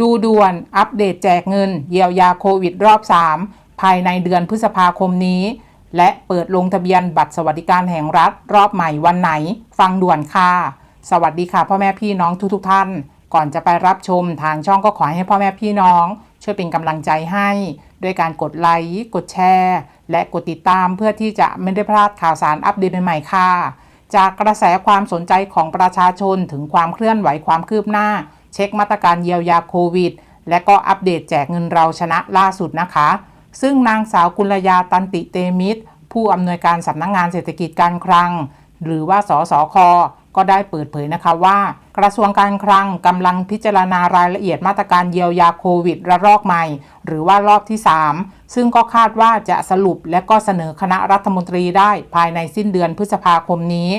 ดูด่วนอัปเดตแจกเงิน เยียวยาโควิดรอบ 3 ภายในเดือนพฤษภาคมนี้ และเปิดลงทะเบียนบัตรสวัสดิการแห่งรัฐรอบใหม่วันไหน ฟังด่วนค่ะ สวัสดีค่ะ พ่อแม่พี่น้องทุกๆท่าน ก่อนจะไปรับชมทางช่องก็ขอให้พ่อแม่พี่น้อง ช่วยเป็นกำลังใจให้ ด้วยการกดไลค์กดแชร์ และกดติดตามเพื่อที่จะไม่ได้พลาดข่าวสารอัปเดตใหม่ๆค่ะ จากกระแสความสนใจของประชาชนถึงความเคลื่อนไหวความคืบหน้า เช็คมาตรการเยียวยาโควิด และก็อัปเดตแจกเงินเราชนะล่าสุดนะคะ ซึ่งนางสาวกุลยาตันติเตมิตร ผู้อำนวยการสำนักงงานเศรษฐกิจการคลัง หรือว่าสสคก็ได้เปิดเผยนะคะว่า กระทรวงการคลังกำลังพิจารณารายละเอียดมาตรการเยียวยาโควิดระลอกใหม่ หรือว่ารอบที่ 3 ซึ่งก็คาดว่าจะสรุปและก็เสนอคณะรัฐมนตรีได้ภายในสิ้นเดือนพฤษภาคมนี้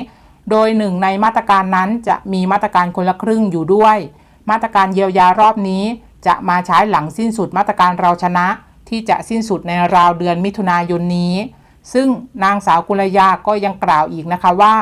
โดยหนึ่งในมาตรการนั้นจะมีมาตรการคนละครึ่งอยู่ด้วย มาตรการเยียวยารอบนี้ จะมาใช้หลังสิ้นสุดมาตรการเราชนะ ที่จะสิ้นสุดในราวเดือนมิถุนายนนี้ ซึ่งนางสาวกุลยาก็ยังกล่าวอีกนะคะว่า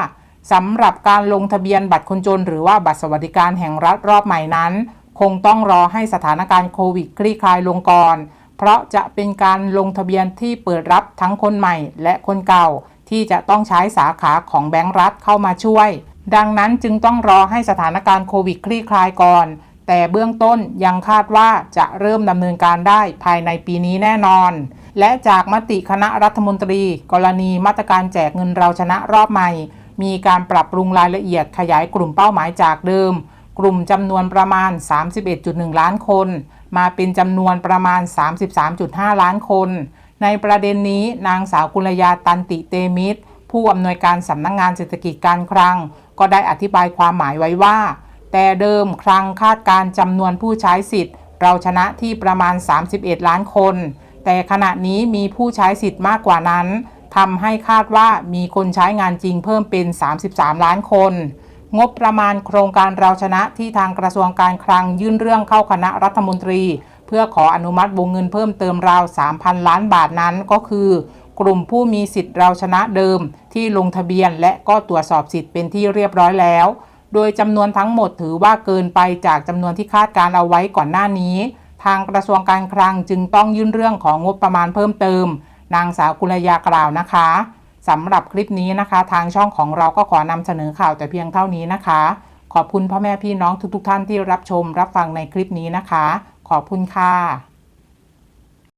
สำหรับการลงทะเบียนบัตรคนจน หรือว่าบัตรสวัสดิการแห่งรัฐรอบใหม่นั้น คงต้องรอให้สถานการณ์โควิดคลี่คลายลงก่อน เพราะจะเป็นการลงทะเบียนที่เปิดรับทั้งคนใหม่และคนเก่า ที่จะต้องใช้สาขาของแบงก์รัฐเข้ามาช่วย ดังนั้นจึงต้องรอให้สถานการณ์โควิดคลี่คลายก่อน แต่เบื้องต้นยังคาดว่าจะเริ่มดำเนินการได้ภายในปีนี้แน่นอน และจากมติคณะรัฐมนตรี กรณีมาตรการแจกเงินเราชนะรอบใหม่ มีการปรับปรุงรายละเอียดขยายกลุ่มเป้าหมายจากเดิม กลุ่มจำนวนประมาณ 31.1 ล้านคน มาเป็นจำนวนประมาณ 33.5 ล้านคน ในประเด็นนี้นางสาวกุลยาตันติเตมิตรผู้อำนวยการสำนักงงานเศรษฐกิจการคลัง ก็ได้อธิบายความหมายไว้ว่า แต่เดิมคลังคาดการจำนวนผู้ใช้สิทธิ์ เราชนะที่ประมาณ 31 ล้านคน แต่ขณะนี้มีผู้ใช้สิทธิ์มากกว่านั้นทำให้คาดว่ามีคนใช้งานจริงเพิ่มเป็น 33 ล้านคน งบประมาณโครงการเราชนะที่ทางกระทรวงการคลังยื่นเรื่องเข้าคณะรัฐมนตรี เพื่อขออนุมัติวงเงินเพิ่มเติมราว 3,000 ล้านบาทนั้นก็คือ กลุ่มผู้มีสิทธิ์เราชนะเดิม ที่ลงทะเบียน และก็ตรวจสอบสิทธิ์เป็นที่เรียบร้อยแล้ว โดยจำนวนทั้งหมดถือว่าเกินไปจากจำนวนที่คาดการเอาไว้ก่อนหน้านี้ ทางกระทรวงการคลังจึงต้องยื่นเรื่องของงบประมาณเพิ่มเติม นางสาวกุลยากล่าวนะคะสำหรับคลิปนี้นะคะ ทางช่องของเราก็ขอนำเสนอข่าวแต่เพียงเท่านี้นะคะ ขอบคุณพ่อแม่พี่น้องทุกๆทท่านที่รับชมรับฟังในคลิปนี้นะคะ ขอบคุณค่ะ